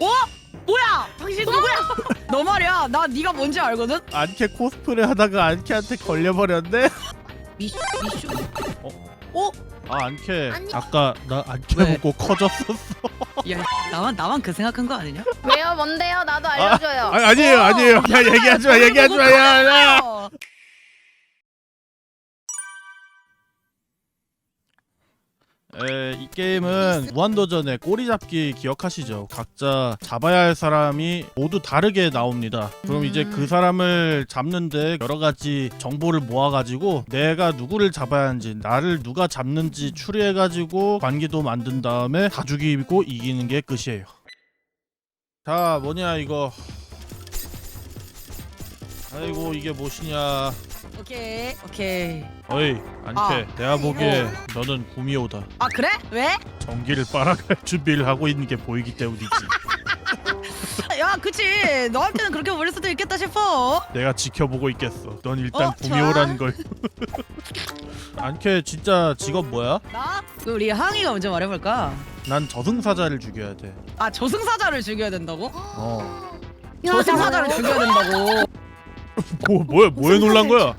어? 뭐야? 당신 누구야? 너 말이야. 나 네가 뭔지 알거든. 안캐 코스프레 하다가 안캐한테 걸려버렸네. 미슈 미슈. 아 안캐 아니. 아까 나 안캐 왜? 보고 커졌었어. 야 나만 나만 그 생각한 거 아니냐? 왜요? 뭔데요? 나도 알려줘요. 아, 아니에요 아니에요. 야 얘기하지 마 얘기하지 마. 야, 야. 어. 에, 이 게임은 무한도전의 꼬리잡기 기억하시죠? 각자 잡아야 할 사람이 모두 다르게 나옵니다. 그럼 이제 음. 그 사람을 잡는데 여러 가지 정보를 모아가지고 내가 누구를 잡아야 하는지 나를 누가 잡는지 추리해가지고 관계도 만든 다음에 다 죽이고 이기는 게 끝이에요. 자 뭐냐 이거 아이고 이게 무엇이냐 오케이 오케이. 어이 안캐 아. 내가 보기에 너는 구미호다 아 그래? 왜? 전기를 빨아갈 준비를 하고 있는 게 보이기 때문이지. 야 그치. 너한테는 그렇게 보일 수도 있겠다 싶어. 내가 지켜보고 있겠어. 넌 일단 어, 구미호라는 걸. 안캐 진짜 직업 뭐야? 나? 그 우리 항이가 먼저 말해볼까? 난 저승사자를 죽여야 돼. 아 저승사자를 죽여야 된다고? 어. 저승사자를 죽여야 된다고. 뭐 뭐야 뭐에 놀란 거야?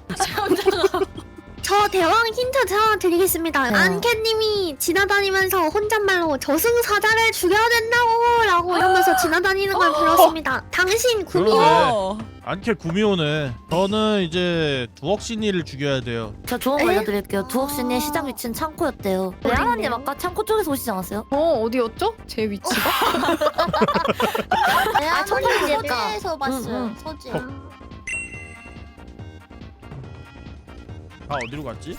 저 대왕 힌트 하나 드리겠습니다. 어. 안캣님이 지나다니면서 혼잣말로 저승사자를 죽여야 된다고 라고 이러면서 지나다니는 걸 들었습니다. 당신 구미 그러네. 어. 안캐 구미호네. 저는 이제 두억신이를 죽여야 돼요. 저 좋은 거 알려드릴게요. 두옥신의 시작 위치는 창고였대요. 레아나님 아까 창고 쪽에서 오시지 않았어요? 어 어디였죠? 제 위치가? 아, 첫 번째니까. 서재에서 봤어요. 응, 응. 서재. 아 어디로 갔지?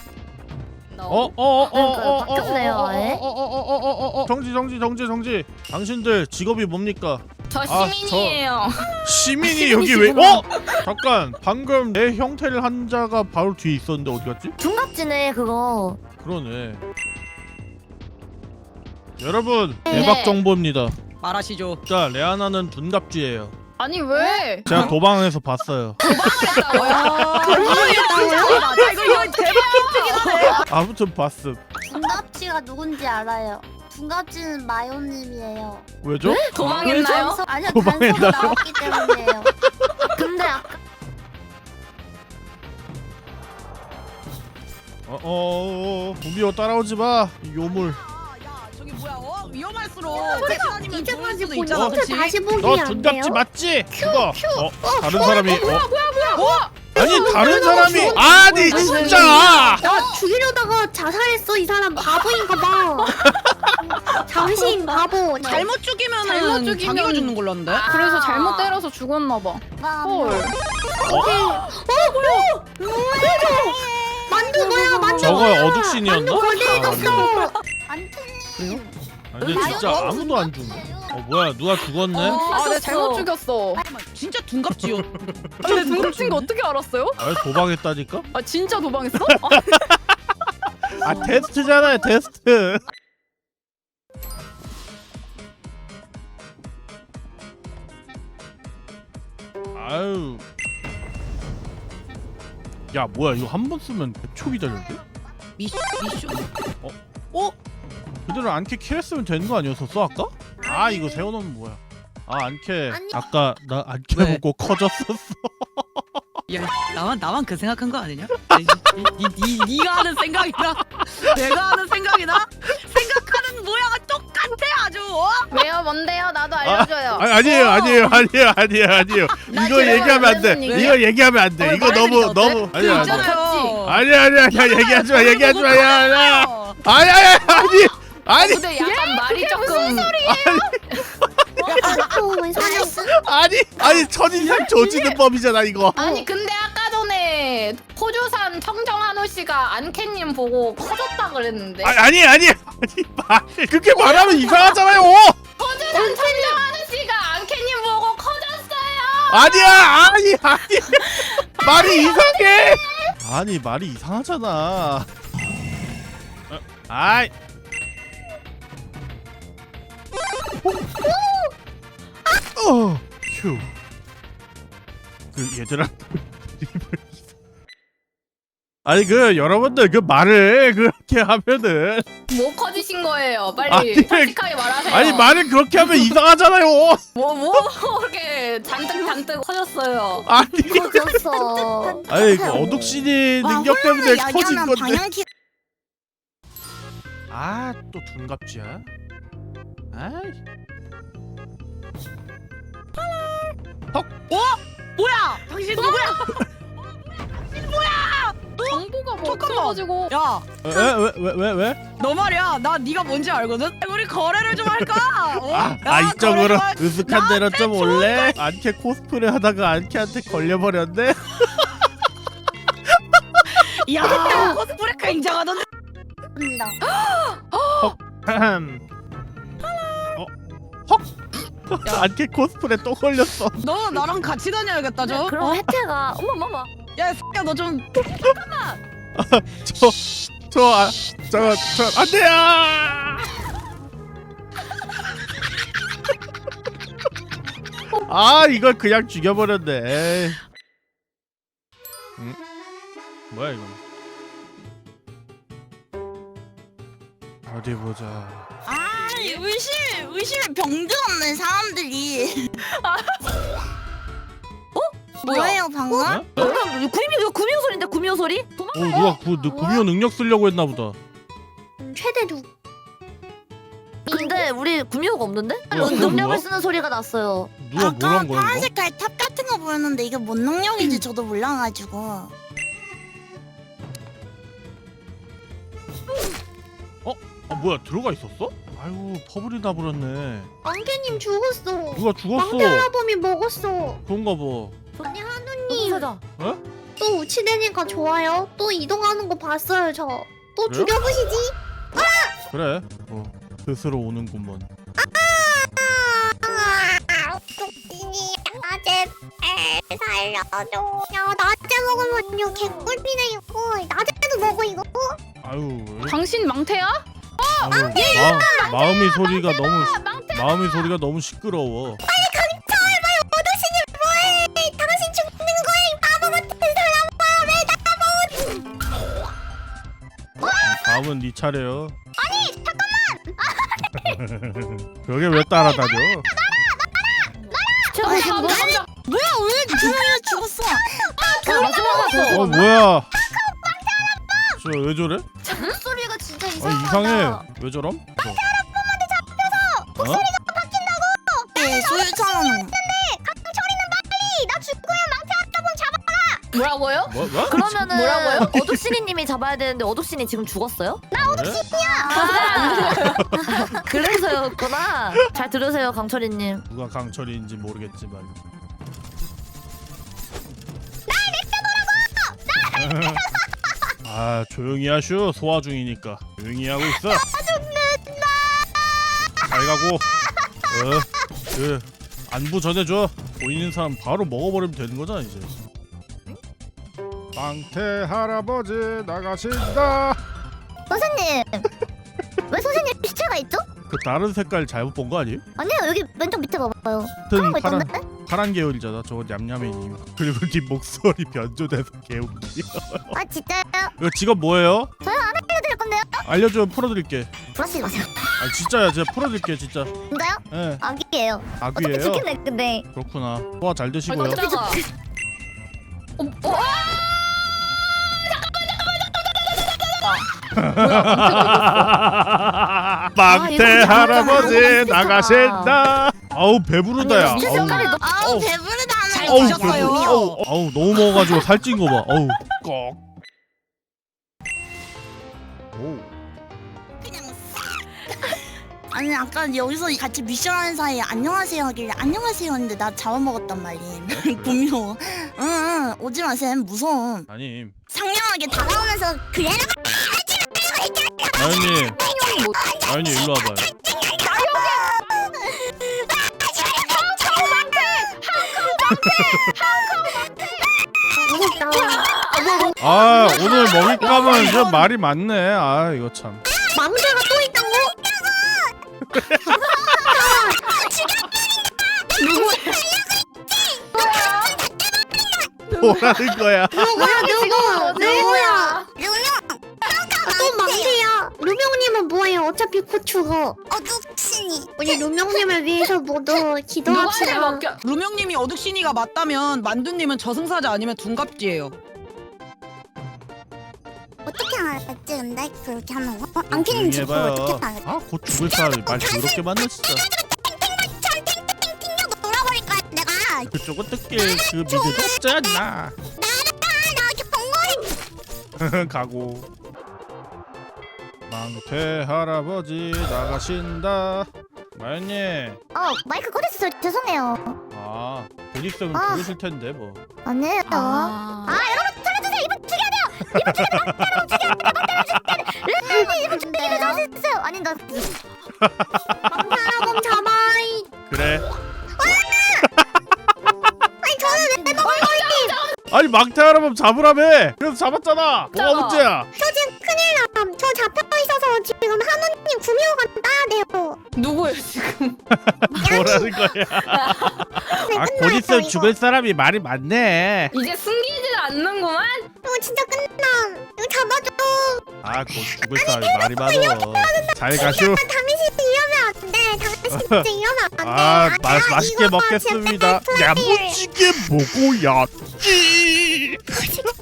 나 어? 어? 어? 어? 그러니까요. 어? 어? 바뀌었네요, 어? 어? 아예. 어? 어? 어? 어? 어? 어? 정지 정지 정지 정지. 당신들 직업이 뭡니까? 저 아, 시민이에요. 시민이 여기 왜? 어? 잠깐 방금 내 형태를 한 자가 바로 뒤에 있었는데 어디 갔지? 둔갑지네 그거. 그러네. 여러분 네. 대박 정보입니다. 말하시죠. 자 레아나는 둔갑쥐예요. 아니 왜? 제가 도방에서 봤어요. 아, 나 이거 이거 대박 힌트긴 하네. 아무튼 봤음. 둔갑지가 누군지 알아요. 둔갑지는 마요님이에요. 왜죠? 도망했나요? 단서- 아니요 도망했나요? 단서가 나왔기 때문이에요. 근데 아까 어, 어, 어, 구미호 따라오지 마. 이 요물. 아, 야 저기 뭐야? 어 위험할수록 같이 다니면 좋을 이제까지 수도 본 있잖아, 힌트 그치? 다시 보기 너 안 돼요? 둔갑쥐 맞지? 그거. 어, 다른 사람이. 어, 뭐야 뭐야? 아니 다른 사람이. 아니 진짜. 나 죽이려다가 자살했어 이 사람 바보인가 봐. 당신 바보. 잘못 죽이면은 잘못 죽이면- 자기가 죽는 걸로 하는데. 그래서 잘못 때려서 죽었나 봐. 헐. 만두 뭐야 만두 저거? 어둑신이었나? 만두 거대해졌어. 그래요? 아니 진짜 아무도 안 죽네. 어 뭐야 누가 죽었네? 아, 내가 잘못 죽였어. 진짜 둔갑지요. 아, 근데 등급진 거 어떻게 알았어요? 아 도망했다니까? 아 진짜 도망했어? 아 테스트잖아요 테스트. 아유. 야 뭐야 이거 한 번 쓰면 100초 기다렸대? 미슈 미슈. 그대로 안캐 킬했으면 되는 거 아니었었어 아까? 아 이거 세워놓으면 뭐야 아 안캐 아니. 아까 나 안캐 왜? 보고 커졌었어 야 나만 나만 그 생각한 거 아니냐? 니, 니, 니, 네가 하는 생각이나 내가 하는 생각이나 생각하는 모양은 똑같아 아주. 어? 왜요? 뭔데요? 나도 알려줘요. 아, 아니에요 아니에요 아니에요 아니에요 아니에요 나 이거 얘기하면 안돼 무슨 얘기야? 이거 얘기하면 안돼 어, 이거 너무 어때? 너무 그 아니야 아니야 있잖아요. 얘기하지 마 얘기하지 마 야야 어. 아니 아니 아니 아니. 근데 약간 말이 조금 아픔을 살았어. 아니 아니 첫인상 조지는 법이잖아 이거. 아니 근데 아까 전에 포주산 청정 한우 씨가 안캐님 보고 커졌다 그랬는데. 아, 아니 아니 아니 말 그렇게 말하면 이상하잖아요. 포주산 청정 한우 씨가 안캐님 보고 커졌어요. 아니야 아니 아니. 말이 이상해. 아니 말이 이상하잖아. 어, 아이 어, 휴. 그 얘들아 아니 그 여러분들 그 말을 그렇게 하면은 뭐 커지신 거예요? 빨리 아니, 솔직하게 말하세요. 아니 말을 그렇게 하면 이상하잖아요. 뭐, 뭐 그렇게 잔뜩 잔뜩 커졌어요. 아니 커졌어. 아니 그 어둑신이 능력 때문에 커진 건데. 방향키 아또 둔갑지야. 아이 뭐야? 당신 누구야? 정보가 뭐 잠깐만. 없어가지고 야, 왜왜 왜 왜 왜? 너 말이야. 나 네가 뭔지 알거든. 우리 거래를 좀 할까? 어? 아, 야, 아 이쪽으로 거래 으슥한 대로 나한테 좀 올래? 안캐 코스프레 하다가 안캐한테 걸려버렸네. 할- 야, 코스프레 굉장하던데. 어? 헉? 안캐 코스프레 또 걸렸어. 너 나랑 같이 다녀야겠다, 저. 그럼 어? 혜태가 어머머머. 야, 새끼야, 너 좀. 저 저 아, 저거 저 안돼야. 아 이걸 그냥 죽여버렸네. 에이. 응? 뭐야 이건? 어디 보자. 아 의심 의심에 병들 없는 사람들이 뭐예요 방금? 어? 방금 구미호 이거 구미호 소리인데 구미호 소리? 도망. 어 누가 구 너, 구미호 능력 쓰려고 했나 보다. 최대 두 근데 우리 구미호가 없는데? 뭐야, 능력을 뭐야? 쓰는 소리가 났어요. 누가 아까 뭐란 거야 파란 이거? 색깔 탑 같은 거 보였는데 이게 뭔 능력인지 저도 몰라가지고 아 뭐야 들어가 있었어? 아이고 퍼블이 나 버렸네. 안개님 죽었어 누가 죽었어? 망대 할아범이 먹었어 그런가 봐. 언니 하누님 찾아. 또 우치되니까 좋아요 또 이동하는 거 봤어요 저 또 그래요? 죽여보시지 그래. 어 스스로 오는구먼. 낮에 애 살려줘 야 낮에 먹으면 이거 개꿀이네 이거 낮에도 먹어 이거 아유. 왜? 당신 망태야? 아유 마, 마음이 소리가 너무 마음이 소리가 너무 시끄러워. 어르신이 뭐해 당신 죽는 거야 이 바보 같은 사람아 왜 다음은 네 차례요. 아니 잠깐만. 그게 왜 따라다녀? 최고 신고. 뭐야 왜 주명이 죽었어? 그 왔어. 어 뭐야? 저왜 저래? 아 이상하다 이상해. 왜 저럼? 저. 어? 네 소유차는 나 죽고요 망태 아까봉 잡아 뭐라고요? 뭐 뭐? 그러면은 뭐라고요? 어둑신이님이 잡아야 되는데 어둑신이 지금 죽었어요? 그래? 그래서였구나. 잘 들으세요 강철이님. 누가 강철인지 모르겠지만. 아 조용히 하슈 소화 중이니까 조용히 하고 있어. 잘 가고. 어, 그 안부 전해줘. 보이는 사람 바로 먹어버리면 되는 거잖아 이제. 방태 할아버지 나가신다. 선생님 왜 선생님 시체가 있죠? 그 다른 색깔 잘못 본 거 아니에요? 아니요 여기 왼쪽 밑에 봐봐요 같은 거 파란 있던데? 파란 계열이잖아. 저거 냠냠이님. 그리고 네 목소리 변조돼서 개웃기. 아 진짜요? 이거 직업 뭐예요? 해드릴 건데요? 알려줘 풀어드릴게. 불하시지 마세요 아 진짜야 제가 풀어드릴게 진짜. 진짜요? 예 아기예요 어떻게 아귀예요. 죽겠네 근데 그렇구나. 소화 잘 드시고요. 깜짝아. 어, 어, 망태 아, 이거 할아버지 진짜 나가신다. 아우 배부르다야. 아니, 아우, 색깔이 너무 아우. 배부르다 잘 아우 드셨어요. 배부르. 아우, 아우 너무 먹어가지고 살찐 거 봐. 아우 꺽. 오. 그냥 아니 아까 여기서 같이 미션하는 사이에 안녕하세요 하길래 안녕하세요 했는데 나 잡아먹었단 말임 구미호 응응 오지 마세요 무서움 아니 상냥하게 다가오면서 그래 나연님. 나연님 일로 와봐요. 아 오늘 먹잇감은 좀 말이 많네 아 이거 참 망자가 또 있다고? 뭐라는 거야 누구야 누구? 누구야? 루명. 아, 또 망자야. 루명님은 뭐예요? 어차피 곧 죽어. 어, 둑신이. 우리 루명님을 위해서 모두 기도합시다. 맡겨? 루명님이 어둑신이가 맞다면 만두님은 저승사자 아니면 둔갑지예요. 어떻게 알았지 근데 그렇게 하는 거? 어? 안키님 조용히 지금 해봐요. 어떻게 알았지? 아 곧 죽을 사람이 말 더럽게 만나 진짜. 튕겨 놀아버릴 거야 내가. 그쪽은 뜻게 그 미드도 없지 않나. 나 이렇게 번거리. 가고. 망태 할아버지 나가신다. 마연님. 어 마이크 꺼졌어요. 죄송해요. 아, 곧 있으면 아. 죽으실 텐데 뭐. 아니에요. 아, 아 여러분 살려주세요. 이분 죽여야 돼요. 이분 죽여야 돼요. 막대로 죽여야 돼요. 막대로 죽여야 돼요. 이분 죽이면 잘했어요. 아니 나. 망사라곰 잡아이. 그래. 아니 저는 왜 먹을 아니 망태 할아버지 잡으라며. 그래서 잡았잖아. 뭐가. 문제야? 저 지금 큰일 뭐라는 거야? 아, 곧 있으면 죽을 사람이 말이 많네. 이제 숨기지도 않는구만. 이거 진짜 끝남. 이거 잡아줘. 아, 곧 죽을 사람이 말이 많어. 잘 가쇼. 당신 이러면 안 돼. 당신 진짜 이러면 안 돼. 아, 마, 맛있게 이거 먹겠습니다. 야무지게 먹어야지. 이 정도.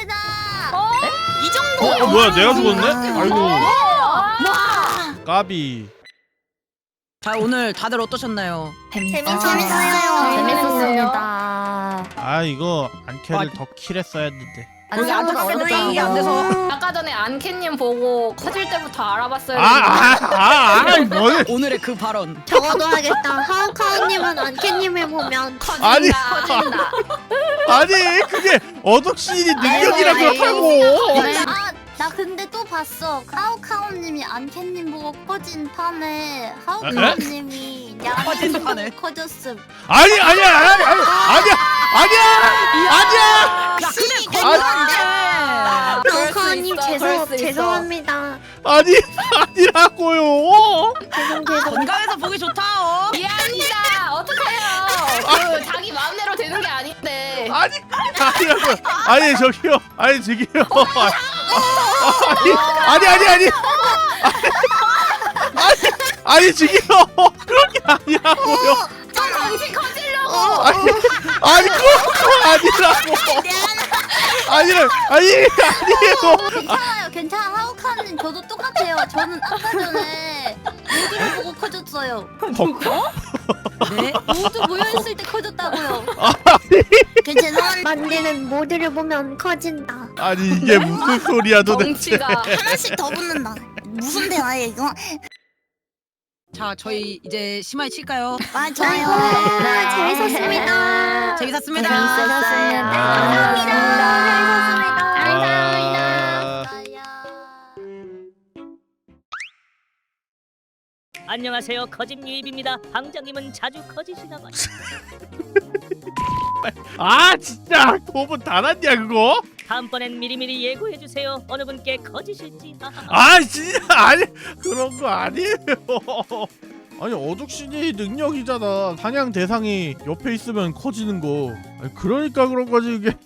어, 어, 뭐야, 내가 죽었네? 아. 아이고, 와. 까비. 자 오늘 다들 어떠셨나요? 재밌어요. 재밌었습니다. 아, 이거 안캐를 더 킬했어야 했는데. 여기 안타깝게도 이게 안 돼서. 아까 전에 안캣님 보고 커질 때부터 알아봤어야 아, 아, 아, 아, 뭘? 오늘의 그 발언. 적어도 하겠다. 하우카우님은 안캐님을 보면 커진다. 아니. 커진다. 아니, 그게 어덕신이 능력이라 아이고, 그렇다고. 아, 나 근데 또 봤어. 하우카우님이 안캣님 보고 커진 판에 하우카우님이 커진 야님 판에? 커졌음. 아니, 아니야, 아니, 아니, 아니야, 아니야, 아니야, 야 근데 씨, 수 하우카우님 있어, 죄송. 죄송합니다. 아니, 아니라고요. 죄송 죄송. 건강해서 보기 좋다. 어? 미안합니다. 어떡해요. 그 자기 마음대로 되는 게 아닌데. 아니, 아니라고. 아니, 저기요, 아니, 저기요. 아니, 아니, 아니, 아니. 아니, 아니, 저기요. 그런 게 아니라고요. 저 당신 커지려고. 아니, 아니, 그건 아니라고. 아니라, 아니, 아니에요. 괜찮아요, 괜찮아. 하우카우님 저도 똑같아요. 저는 아까 전에 모두를 보고 커졌어요. 네. 모두 모여있을 때 커졌다고요. 그 죄송한 만디는 모두를 보면 커진다. 아니, 이게 무슨 소리야, 도대체. 덩치가. 하나씩 더 붙는다. 무슨 대화야 이거? 자 저희 이제 심하게 칠까요? 아 좋아요. 아, 재밌었습니다. 재밌었습니다. 아, 안녕하세요 거짓 유입입니다 방장님은 자주 거짓이나 봐요 아, 진짜. 도분 다 났냐, 그거? 다음번엔 미리미리 예고해 주세요 어느 분께 거짓일지. 아 진짜 아니 그런 거 아니에요. 아니 어둑신이 능력이잖아. 사냥 대상이 옆에 있으면 커지는 거. 아니, 그러니까 그런 거지 이게.